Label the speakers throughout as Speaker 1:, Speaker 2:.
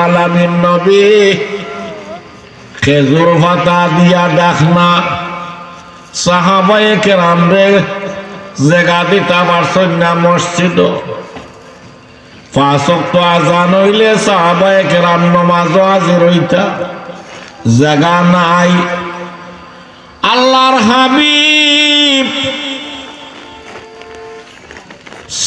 Speaker 1: আলামিন নবী। খেজুর পাতা দিয়া ডাকনা সাহাবায়ে কেরাম রে, জেগা দিতা পারছন না মসজিদ। ফাঁসক্ত আজান হইলে সাহাবায়ে কেরাম নমাজ হাজির জায়গা নাই। আল্লাহর হাবিব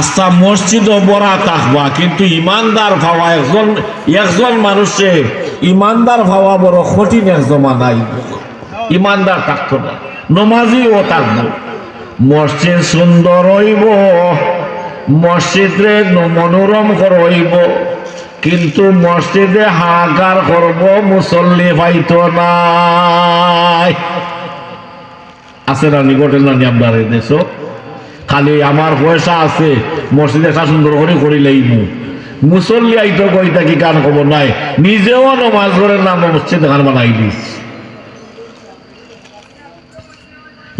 Speaker 1: আচ্ছা মসজিদও বড়া থাকবা কিন্তু ইমানদার পাওয়া একজন একজন মানুষে ইমানদার পাওয়া বড় কঠিন এক জমা নাই ইমানদার থাকতো না, নমাজিও থাকব মসজিদ সুন্দর হইব, মসজিদে মনোরম কর হইব, কিন্তু মসজিদে হাহাকার করব মুসল্লি পাইতো নাই। আছে না নিকটে না আপনার দেশ খালি আমার পয়সা আছে, মসজিদে সুন্দর করে করি লাইব মুসল্লি আইতো কইতা থাকি কান খবর নাই? নিজেও নমাজ করে নাম মসজিদ খান বানাই দিস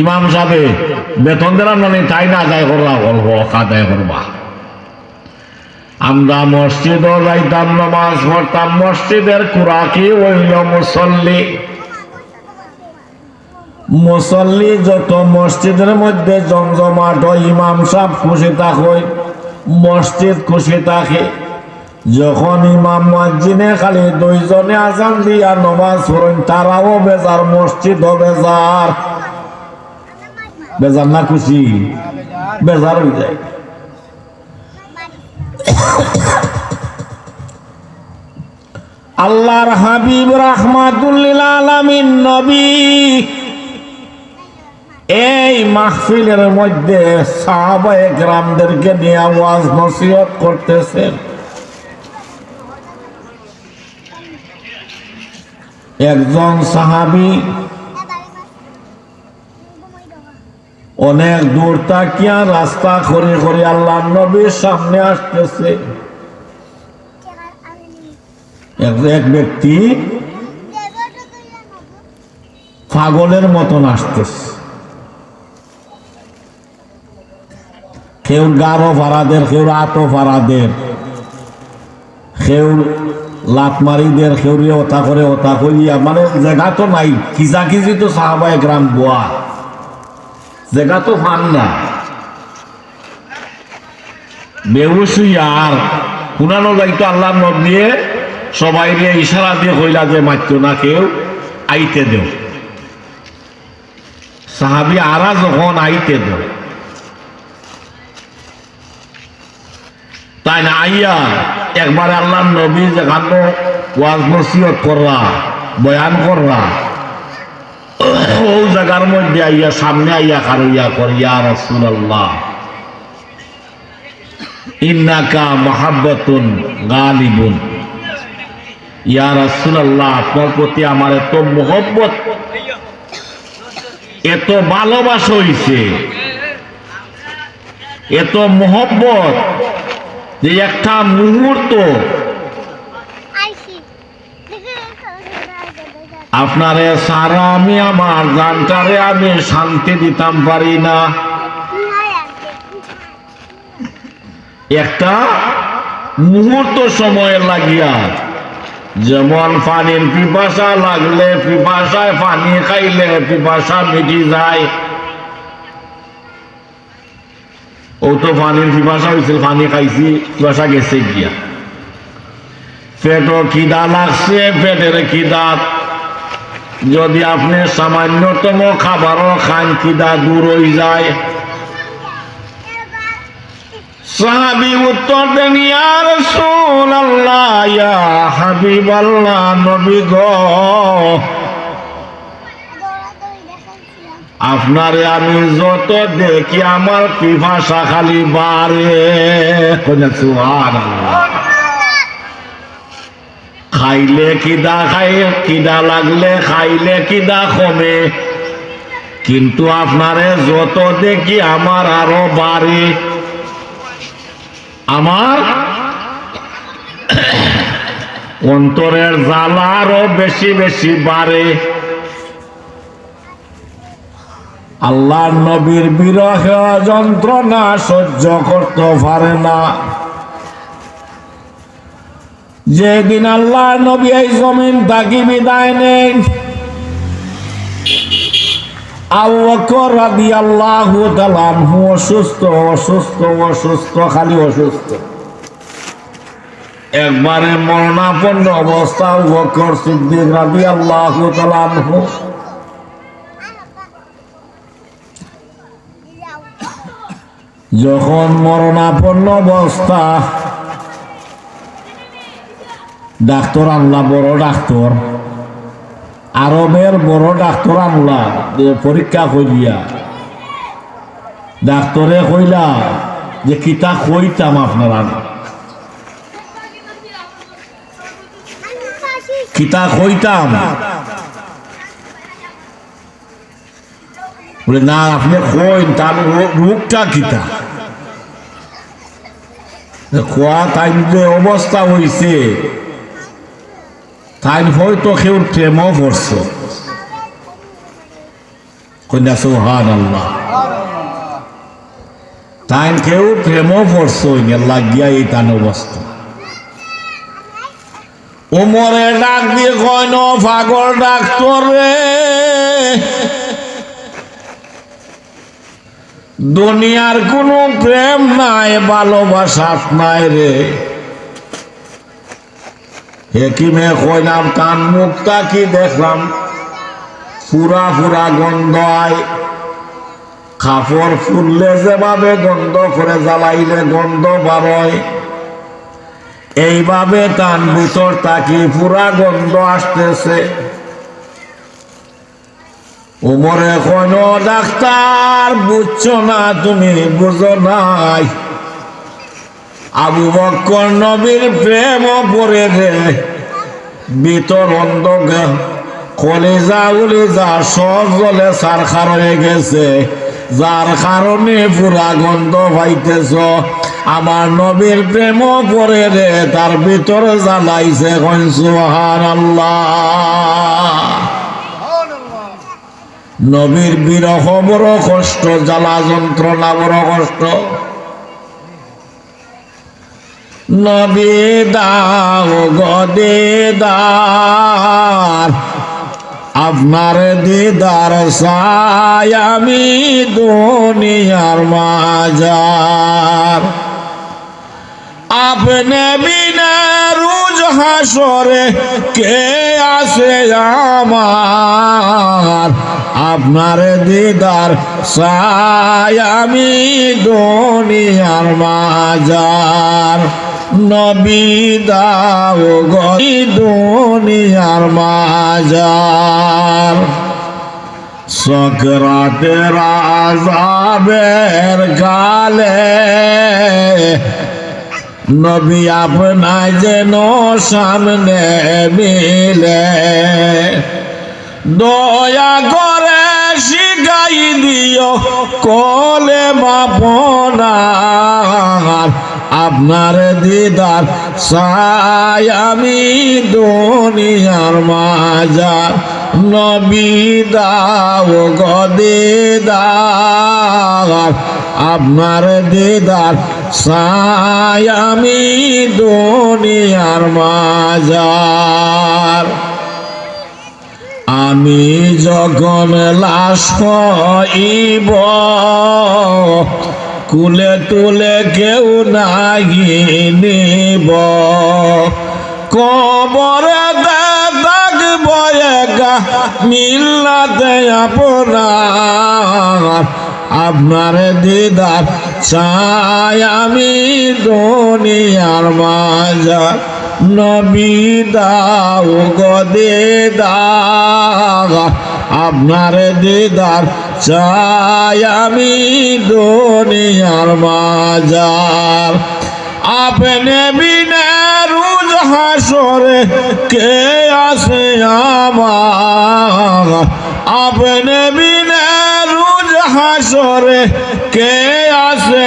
Speaker 1: ইমাম সাহেব, বেতন দিলাম মানে তাই না আদায় করলা অল্প আদায় করবা। আমরা মসজিদও যাইতাম, নামাজ পড়তাম, মসজিদের কুরাকি হইল মুসল্লি। মুসল্লি যত মসজিদের মধ্যে জমজমাট হয়, ইমাম সাহেব খুশি থাকে মসজিদ খুশি থাকে। যখন ইমাম মসজিদে খালি দুইজনে আজান দিয়া নমাজ পড়েন তারাও বেজার মসজিদও বেজার। বেজার না খুশি? বেজার হয়ে যায়। আল্লাহর হাবিব রাহমাতুল্লিল আলামিন নবী এই মাহফিলের মধ্যে সাহাবায়ে গ্রামদেরকে নিয়ে আওয়াজ নসিহত করতেছেন। একজন সাহাবি অনেক দূর তাকিয়া রাস্তা করে করে আল্লাহ নবীর সামনে আসতেছে। এক এক ব্যক্তি পাগলের মতন আসতেছে। কেউ গারো ফারাদের কেউ আটো ফারাদের। কেউ লাত মারিদের কেউরি ওতা করে ওতা করিয়া মানে জায়গা তো নাই খিজি তো সাহাবায় গ্রাম বোয়া। জায়গা তো ফান না। বেউসুই আর কুনানো যাইতো আল্লাহ নদ দিয়ে সবাই ইশারা দিয়ে কইলা যে মাত্র না কেউ, আইতে দেও। সাহাবি আরা যখন আইতে দেও তাই না আইয়া একবার আল্লাহ নবী যেখানে ওয়াজ নসিহত কররা, বয়ান কররা, ও জায়গার মধ্যে আইয়া, সামনে আইয়া খারইয়া করিয়া রসুল্লাহ ইন্নাকা মহাব্বতুন গালিবুন। ইয়া রসুল্লাহ আপনার প্রতি আমার এত মোহব্বত, এত ভালোবাসা হইছে, এত মোহব্বত যে একটা মুহূর্ত আপনারে সারা আমি আমার জানটারে আমি শান্তি দিতাম পারি না। একটা মুহূর্ত সময় লাগিয়া যেমন পানির পিপাসা লাগলে পিপাসায় পানি খাইলে পিপাসা মিটি যায়। ও তো পানির পিপাসা হয়েছিল খাইছি পিপাসা গেছে গিয়া। পেটও খিদা লাগছে পেটের যদি আপনি সামান্যতম খাবারও খান খিদা দূর হয়ে যায়। সাহাবি উত্তর দেন, ইয়া রাসূলুল্লাহ ইয়া হাবিবাল্লাহ, নবী গো। আপনারে আমি যত দেখি আমার পিপাসা খালি বাড়ে। খাইলে কিদা খাই কিদা লাগলে খাইলে কিদা কমে। কিন্তু আপনারে যত দেখি আমার আরও বাড়ে। আমার অন্তরের জ্বালা আরও বেশি বেশি বাড়ে। আল্লাহ নবীর বিরহ যন্ত্রণা সহ্য করতে পারে না। যেদিন আল্লাহ নবী এই জমিন তাকে বিদায় আল্লাহ অসুস্থ অসুস্থ অসুস্থ, খালি অসুস্থ। একবারে মরণাপন্ন অবস্থা সিদ্দিক আল্লাহ তালানহু যখন মরণাপন্ন অবস্থা, ডাক্তার আনলা, বড় ডাক্তার। আরবের বড় ডাক্তার আনলা পরীক্ষা করিয়া। ডাক্তরে কইলা, যে কিতা কইতাম আপনারা কিতা কইতাম? বলে, না, আপনি কইন, তার রোগটা কিতা? খোয়া তাই যে অবস্থা হইছে তাই হয়তো কেউ প্রেমও করছে কন্যা সুহান আল্লাহ তাই কেউ প্রেমও করছে লাগিয়া এই তান অবস্থা উমরে ডাক দিয়ে, কয়, ন ফাগল ডাক্তর রে দুনিয়ার কোনো প্রেম নাই, ভালোবাসা নাই রে। হেকিমে কইলাম, কান মুখটা কি দেখলাম? পুরা পুরা গন্ধ আয়। কাপড় ফুললে যেভাবে গন্ধ করে, জ্বালাইলে গন্ধ বারয়। এইভাবে তান ভিতর তাকি পুরা গন্ধ আসতেছে। উমরে কোন ডাক্তার বুঝছ না, তুমি বুঝো নাই। আবু বক্কর নবীর প্রেম পরে রে ভিতর অন্ধকার, কলিজা উলিজা সব জলে সারখার হয়ে গেছে। যার কারণে পুরা গন্ধ পাইতেছ। আমার নবীর প্রেম পরে রে তার ভিতরে জ্বালাইছে কনসুহান আল্লাহ নবীর বিরহ বড় কষ্ট, জ্বালা যন্ত্রণা বড় কষ্ট। নবী দাও গদেদার আপনার দিদার সাই আমি দুনিয়ার মাজার। আপনি বিনা রোজ হাসরে কে আসে আমার? আপনার দিদার সাই আমি দুনিয়ার মাজার। নবী দাও গি দুনিয়ার মাজার। সকরাতের আজাবের গালে নবী আপনার যেন সামনে মিলে। দয়া শিখাই দিও, কলে বাপনার আপনার দিদার সাই আমি দুনিয়ার মাজার। নবী দাও গদিদার আপনার দিদার সাই আমি দুনিয়ার মাজার। আমি যখন লাশ হইব কুলে তুলে কেউ নাহি নিব। কবরে একা মিল্লাতে আপনার আপনার দিদার চাই আমি দুনিয়ার মাজার নবী দাও গদে দাগ আপনার দিদার চাই আমি দুনিয়ার মাজার আপনি বিনা রুজ হাসরে কে আছে আমার? আপনি বিনে রোজ হাসরে কে আছে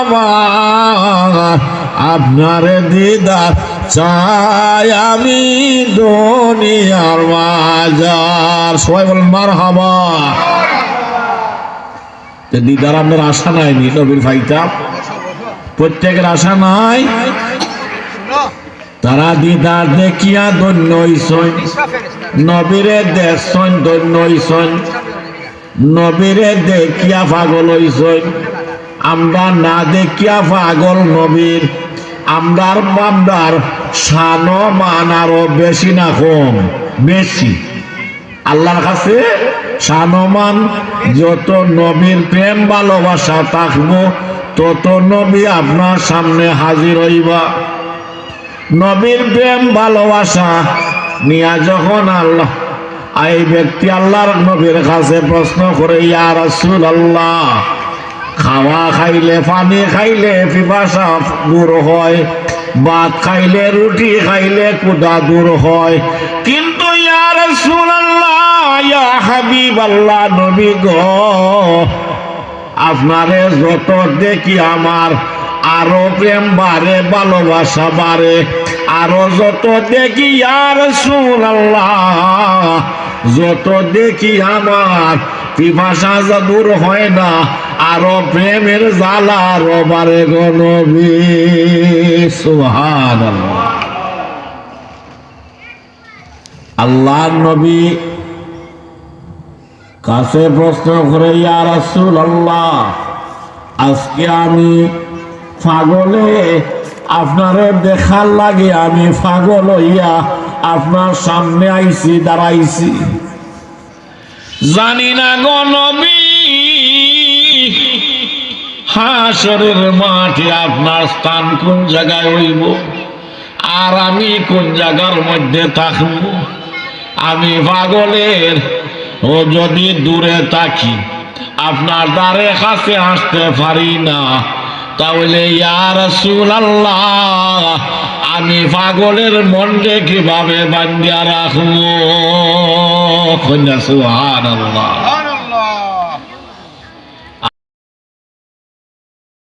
Speaker 1: আমার? আপনার দিদার চাই আমি দুনিয়ার বাজার। সবাই বলেন মার হাবা দিদার আপনার আশা নাই নবীর ভাইটা। প্রত্যেকের আশা নাই। তারা দিদার দেখিয়া ধন্য হইসন নবীরে দেখছন, ধন্য হইসন নবীরে দেখিয়া পাগল হইসন আমরা না দেখিয়া পাগল নবীর। আমরার বান্দার শান মান আরও বেশি না কম, বেশি। আল্লাহর কাছে সানমান যত নবীর প্রেম, ভালোবাসা থাকব, তত নবী আপনার সামনে হাজির হইবা। নবীর প্রেম, ভালোবাসা নিয়া যখন আল্লাহ এই ব্যক্তি আল্লাহর নবীর কাছে প্রশ্ন করে, ইয়া রাসূল আল্লাহ খাওয়া খাইলে পানি খাইলে পিপাসা দূর হয়, ভাত খাইলে রুটি খাইলে কুদা দূর হয়। কিন্তু ইয়া রাসূল আল্লাহ ইয়া হাবিব আল্লাহ নবী গো, আপনারে যত দেখি আমার, আরও প্রেম বাড়ে, ভালোবাসা বাড়ে। আরও যত দেখি আর সুন আল্লাহ যত দেখি আমার পিপাসা যা দূর হয় না, আরও প্রেমের জ্বালা, আরও বারে গনবী সুহান আল্লাহ নবী কাছে প্রশ্ন করে, ইয়া রাসূল আল্লাহ আজকে আমি পাগলে, আপনারে দেখার লাগে আমি পাগল হইয়া আপনার সামনে আইছি, দাঁড়াইছি। জানি না গনবী হাসরের মাঠে আপনার স্থান কোন জায়গায় হইব? আর আমি কোন জায়গার মধ্যে থাকব? আমি পাগলের, ও যদি দূরে থাকি, আপনার দ্বারে কাছে আসতে পারি না। তাহলে ইয়ার আল্লাহ আমি পাগলের মনকে কীভাবে বান্ধিয়া রাখব? সুহান আল্লাহ